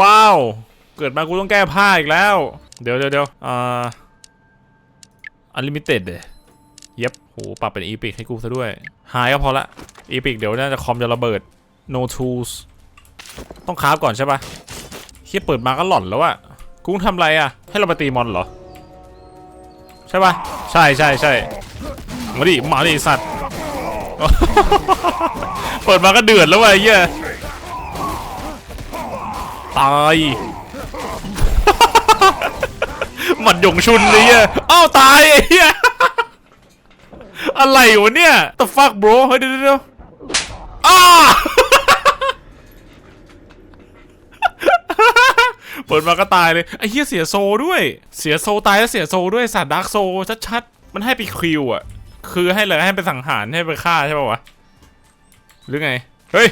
ว้าว เกิดมากูต้องแก้ผ้าอีกแล้ว เดี๋ยวเดี๋ยวเดี๋ยวอ่าอันลิมิเต็ดเดเย็บโหปรับเป็นอีพิกให้กูซะด้วย หายก็พอละอีพิกเดี๋ยวน่าจะคอมจะระเบิด no tools ต้องคราฟก่อนใช่ปะเฮียเปิดมาก็หล่อนแล้วอะกูต้งทำไรอะให้เราไปตีมอนเหรอ ใช่ปะใช่ใช่ใช่มาดิมาดิสัตว์ เปิดมาก็เดือดแล้ววะไอ้เหี้ย ตายหมัดหยงชุนเลยเหี้ยอ้าวตายไอ้เหี้ยอะไรวะเนี่ย the fuck bro เฮ้ยเดี๋ยวเดี๋ยวเดี๋ยวอ้าเปิดมาก็ตายเลยไอ้เหี้ยเสียโซด้วย เสียโซตายแล้วเสียโซด้วยสัตว์ดาร์กโซชัดๆ มันให้ไปคิวอะ คือให้เลยให้ไปสังหารให้ไปฆ่าใช่ป่าวะ หรือไง เฮ้ย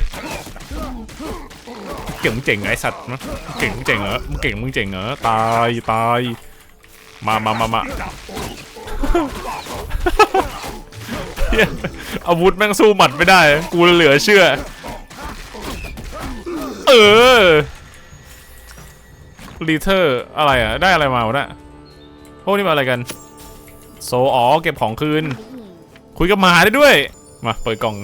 เก่งมึงเจ๋งเหรอไอสัตว์นะเก่งมึงเจ๋งเหรอมึงเก่งมึงเจ๋งเหรอตายตายมามามามาอาวุธแม่งสู้หมัดไม่ได้ กูเหลือเชื่อ เออรีเทอร์อะไรอะ ได้อะไรมาวะเนี่ยพวกนี้มาอะไรกัน โซอ๋อเก็บของคืน คุยกับหมาได้ด้วย มา เปิดกล่อง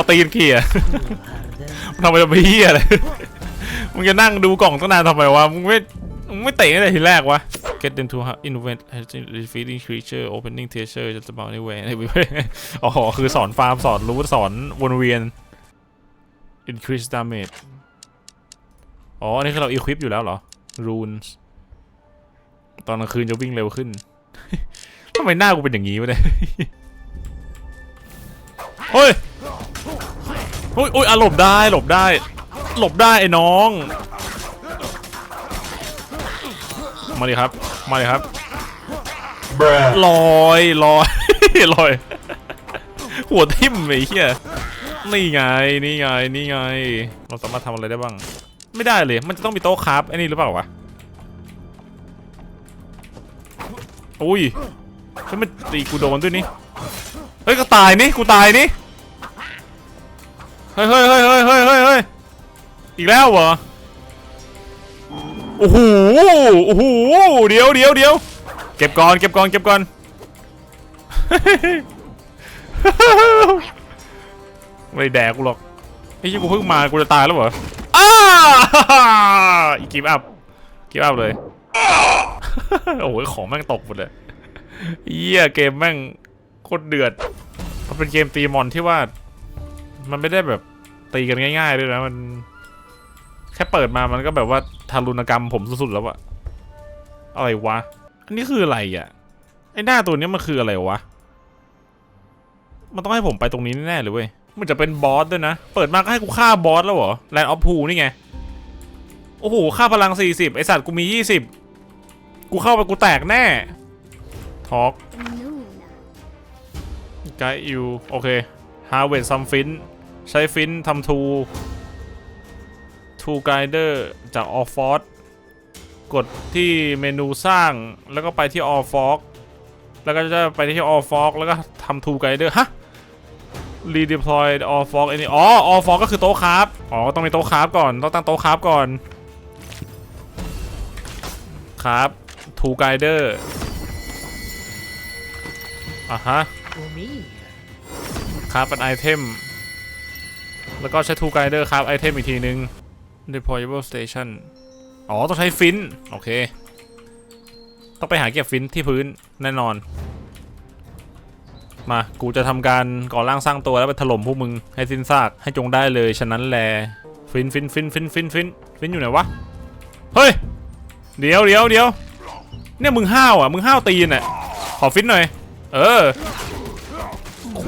เอาตีนเขี่ยทำไมจะไปเฮียอะไรมึงจะนั่งดูกล่องตั้งนานทำไมวะ มึงไม่ มึงไม่เตะตั้งแต่ทีแรกวะ Get them to have invent defeating creature opening treasure just about anywhere อ๋อ คือสอนฟาร์ม สอนรู้สอนวนเวียน increase damage อ๋อ อันนี้คือเรา equip อยู่แล้วเหรอ runes ตอนกลางคืนจะวิ่งเร็วขึ้น ทำไมหน้ากูเป็นอย่างนี้วะเนี่ย เฮ้ยโอ้ยโอ้ยอะหลบได้หลบได้ หลบได้ไอ้น้อง มาดิครับ มาดิครับลอยลอยลอย หัวทิ่มไอ้เหี้ยนี่ไงนี่ไงนี่ไง เราสามารถทำอะไรได้บ้าง ไม่ได้เลย มันจะต้องมีโต๊ะคราฟไอ้นี่หรือเปล่าวะอุ้ยเฮ้ยมันตีกูโดนด้วยนี่เฮ้ยก็ตายนี่กูตายนี่เฮ้ยเฮ้ยเฮ้ยเฮ้ยเฮ้ยเฮ้ยอีกแล้วเหรอโอ้โหโอ้โหเดี๋ยวเดี๋ยวเดี๋ยวเก็บก่อนเก็บก่อนเก็บก่อนไม่แดกกูหรอกไอ้ยี่กูเพิ่งมากูจะตายแล้วเหรออ้าอีกิฟอัพกิฟอัพเลยโอ้โหของแม่งตกหมดเลยเยี่ยเกมแม่งโคตรเดือดมันเป็นเกมตีมอนที่ว่า มันไม่ได้แบบ ตีกันง่ายๆด้วยนะมัน แค่เปิดมามันก็แบบว่าทารุณกรรมผมสุดๆแล้วอะอะไรวะ อันนี้คืออะไรอะไอหน้าตัวเนี้ยมันคืออะไรวะ มันต้องให้ผมไปตรงนี้แน่ๆเลยเว้ย มันจะเป็นบอสด้วยนะ เปิดมาก็ให้กูฆ่าบอสแล้วเหรอแลนด์ออฟพูนี่ไง โอ้โห ค่าพลัง 40 ไอสัตว์กูมี 20 กูเข้าไปกูแตกแน่ ทอกไกด์ยูโอเค harvest some fin ใช้ฟินทำทู ทูไกเดอร์จาก all f o r กดที่เมนูสร้างแล้วก็ไปที่ all f o r แล้วก็จะไปที่ all f o r แล้วก็ทำทูไกเดอร์ฮะ redeploy all f o r อันนี้อ๋อ all f o r ก็คือโต๊ะคราฟอ๋อ ต้องมีโต๊ะคราฟก่อน ต้องตั้งโต๊ะคราฟก่อนครับทูไกเดอร์อะฮะครับเป็นไอเทม แล้วก็ใช้ทูไกเดอร์ครับไอเทมอีกทีนึง deployable station อ๋อ ต้องใช้ฟิน โอเค ต้องไปหาเก็บฟินที่พื้นแน่นอน มา กูจะทำการก่อร่างสร้างตัวแล้วไปถล่มพวกมึงให้สิ้นซากให้จงได้เลย ฉะนั้นแล ฟินฟินฟินฟินฟินฟินฟินอยู่ไหนวะ เฮ้ย เดี๋ยวเดี๋ยวเดี๋ยวเนี่ยมึงห้าวอะ มึงห้าวตีนอะ ขอฟินหน่อย เออ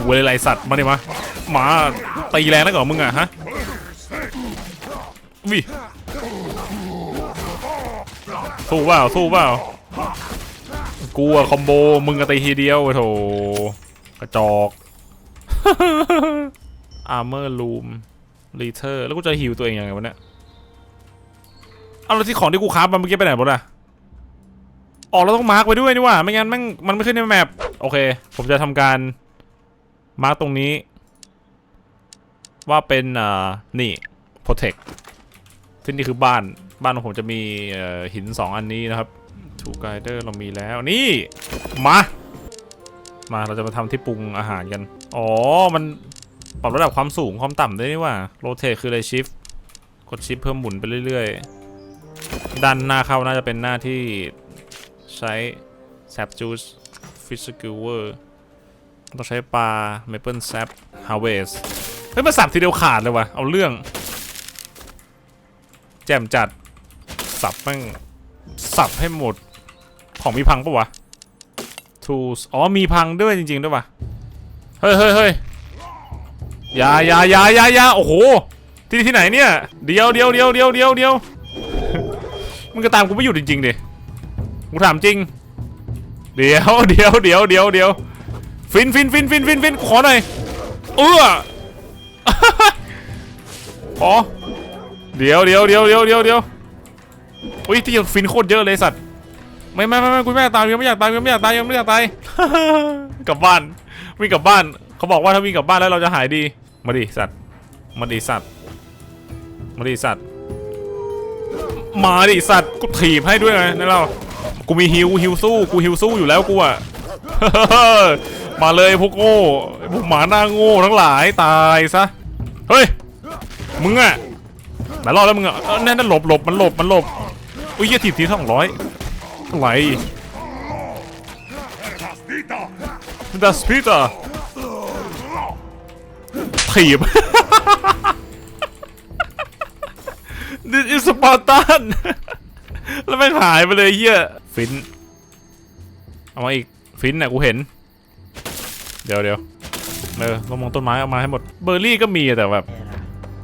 ขู่เลยไรสัตว์มาดิมามาตีแรงแล้วเหรอมึงอะฮะวิสู้เปล่าสู้เปล่ากูอะคอมโบมึงก็ตีทีเดียวโถกระจอกอาร์เมอร์ลูมรีเทอร์แล้วกูจะฮิวตัวเองยังไงวะเนี่ยเอาแล้วที่ของที่กูค้ามาเมื่อกี้ไปไหนหมดอะออกเราต้องมาร์กไว้ด้วยนี่ว่า ไม่งั้นม่งมันไม่ขึ้นในแมปโอเค ผมจะทำการ มาร์กตรงนี้ ว่าเป็นอ่านี่ protect ที่นี่คือบ้านบ้านของผมจะมีหิน 2 อันนี้นะครับทูไกเดอร์เรามีแล้วนี่มา มาเราจะมาทำที่ปรุงอาหารกัน อ๋อ มันปรับระดับความสูงความต่ำได้นี่ว่าโรเทคืออะไรชิฟกดชิฟเพิ่มหมุนไปเรื่อยๆด้านหน้าเข้าน่าจะเป็นหน้าที่ใช้แซปจูสฟิชสกิลเวอร์ ต้องใช้ปลาเมเปิลแซปฮาเวสเฮ้ยมาสับทีเดียวขาดเลยวะเอาเรื่อง แจ่มจัด สับแม่งสับให้หมด ของมีพังปะวะ tools อ๋อมีพังด้วยจริง ๆ ด้วยวะเฮ้ยเฮ้ยเฮ้ยอยาอยาอยาอยาอยาโอ้โหที่นี่ที่ไหนเนี่ย เดียวเดียวเดียวเดียวเดียวเดียวมึงก็ตามกูไม่หยุดจริงๆดิกูถามจริง เดี๋ยวเดี๋ยวเดี๋ยวเดี๋ยวเดี๋ยว ฟินฟินฟินฟินฟินฟินขอหน่อยเออขอเดี๋ยวเดี๋ยวเดี๋ยวเดี๋ยวเดี๋ยวเดี๋ยวอุ้ยที่ยังฟินโคตรเยอะเลยสัตว์ไม่ไม่ไม่ไม่กูไม่อยากตายยังไม่อยากตายยังไม่อยากตายยังไม่อยากตายกลับบ้านวิ่งกลับบ้านเขาบอกว่าถ้าวิ่งกลับบ้านแล้วเราจะหายดีมาดิสัตว์มาดิสัตว์มาดิสัตว์มาดิสัตว์กูถีบให้ด้วยไงนี่เรากูมีฮิวฮิวสู้กูฮิวสู้อยู่แล้วกูอะ มาเลยพวกโง่พวกหมาหน้าโง่ทั้งหลายตายซะ เฮ้ย มึงอะไหนรอดแล้วมึงอะเออนั่นนั่นหลบหลบมันหลบมันหลบ อุ้ยเหี้ยถีบทีสองร้อยอะไรดัสพีเตอร์ถีบ This is Spartan แล้วแม่งหายไปเลยเฮียฟิน เอามาอีก ฟินน่ะกูเห็น เดี๋ยวเดี๋ยวเออลงมองต้นไม้เอามาให้หมด เบอร์รี่ก็มีแต่แบบ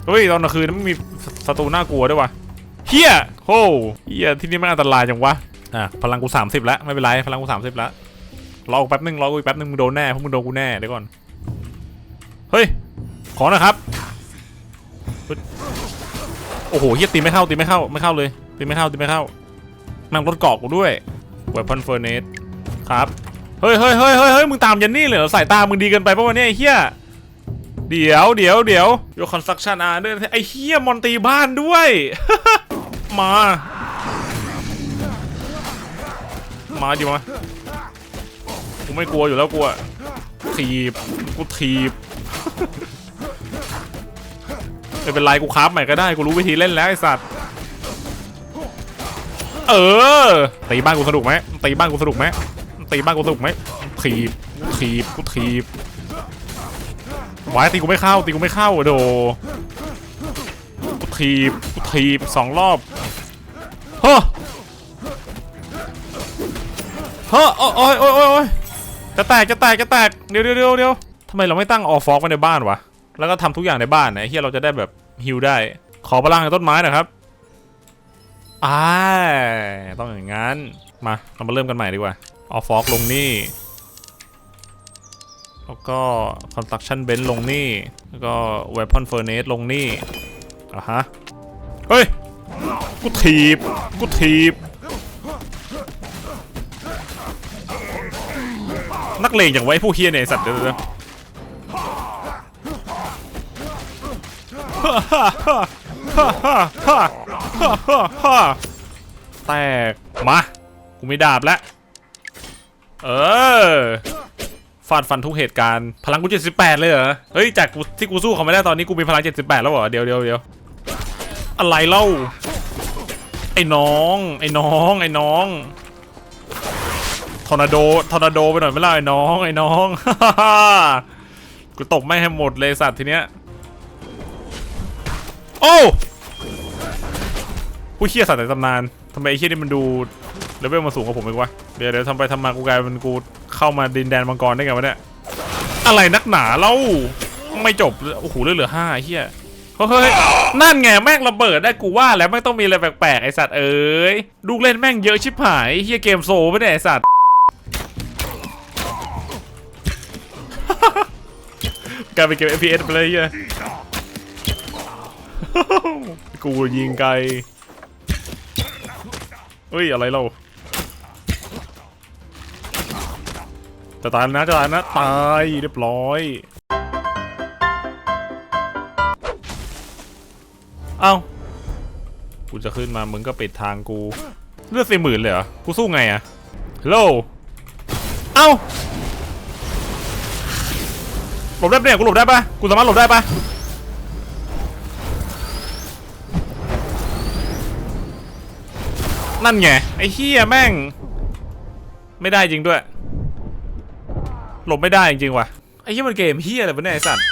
เฮ้ยตอนกลางคืนมันมีศัตรูน่ากลัวด้วยวะเฮียโหเฮียที่นี่มันอันตรายจังวะ อะพลังกู30แล้วไม่เป็นไรพลังกู30แล้วรอกูแป๊บนึงรอกูแป๊บนึงมึงโดนแน่พวกมึงโดนกูแน่เดี๋ยวก่อน เฮ้ย ขอหนะครับ โอ้โหเฮียตีไม่เข้าตีไม่เข้าไม่เข้าเลยตีไม่เข้าตีไม่เข้าแม่งรถเกาะกูด้วย weapon furnace ครับ เฮ้ยเฮ้ยเฮ้ยเฮ้ยมึงตามยันนี่เลยเหรอสายตามึงดีเกินไปปะวะเนี่ยไอ้เฮียเดี๋ยวเดี๋ยวเดี๋ยวโยคอนสตรักชั่นอาร์ด้วยไอ้เฮียมอนตีบ้านด้วย มา มาดิมากูไม่กลัวอยู่แล้วกูอะถีบกูถีบไม่เป็นไรกูคราฟใหม่ก็ได้กูรู้วิธีเล่นแล้วไอ้สัตว์เออตีบ้านกูสนุกไหมตีบ้านกูสนุกไหม ตีบ้านกูสนุกไหมถีบถีบกูถีบไว้ตีกูไม่เข้าตีกูไม่เข้าโดกูถีบกูถีบสองรอบเฮ้อเฮ้อโอ้ยโอ้ยโอ้ยโอ้ยจะแตกจะแตกจะแตกเดี๋ยวเดี๋ยวเดี๋ยวเดี๋ยวทำไมเราไม่ตั้งออฟฟอกไว้ในบ้านวะแล้วก็ทำทุกอย่างในบ้านนะเฮียเราจะได้แบบฮิวได้ ขอพลังจากต้นไม้นะครับอ่าต้องอย่างนั้น มา เรามาเริ่มกันใหม่ดีกว่า เอาฟอกลงนี่ แล้วก็คอนสตรักชั่นเบนซ์ลงนี่ แล้วก็เวพอนเฟอร์เนสลงนี่อะฮะ เฮ้ย กูถีบ กูถีบ นักเลงอย่างไว้ผู้เฮียเนี่ยสัตว์เดี๋ยวแตก มา กูไม่ดาบแล้ว เออฟาดฟันทุกเหตุการณ์พลังกู78 เลยเหรอ เฮ้ย จากกูที่กูสู้เขาไม่ได้ตอนนี้กูมีพลัง 78 แล้วเหรอ เดี๋ยวเดี๋ยวเดี๋ยวอะไรเล่า ไอ้น้อง ไอ้น้อง ไอ้น้อง ทอร์นาโด ทอร์นาโดไปหน่อยไม่ล่ะไอ้น้อง ไอ้น้อง กูตบไม่ให้หมดเลยสัตว์ทีเนี้ย โอ้ผู้เชี่ยสัตว์ในตำนานทำไมไอ้เชี่ยนี่มันดู เลเวลมาสูงกว่าผมอีกวะเดี๋ยวเดี๋ยวทำไปทำมากูกลายเป็นกูเข้ามาดินแดนมังกรได้ไงวะเนี่ยอะไรนักหนาเล่าไม่จบโอ้โหเหลือเหลือห้าเฮียเฮ้ยนั่นไงแม่งระเบิดได้กูว่าแล้วไม่งต้องมีอะไรแปลกๆไอสัตว์เอ้ยลูกเล่นแม่งเยอะชิบหายเฮียเกมโซไม่ได้ไอสัตว์กลายเป็นเกม FPS ไปเลยเฮียกูยิงไกลเฮ้ย อะไรเรา จะตายนะจะตายนะตายเรียบร้อยเอ้ากูจะขึ้นมามึงก็ปิดทางกูเลือดสี่หมื่นเลยเหรอกูสู้ไงอะฮัลโหลเอ้าหลบได้ปะเนี่ยกูหลบได้ปะกูสามารถหลบได้ปะนั่นไงไอ้เฮียแม่ง ไม่ได้จริงด้วย หลบไม่ได้จริงๆว่ะไอ้เฮียมันเกมเฮียอะไรวะเนี่ยไอ้สัตว์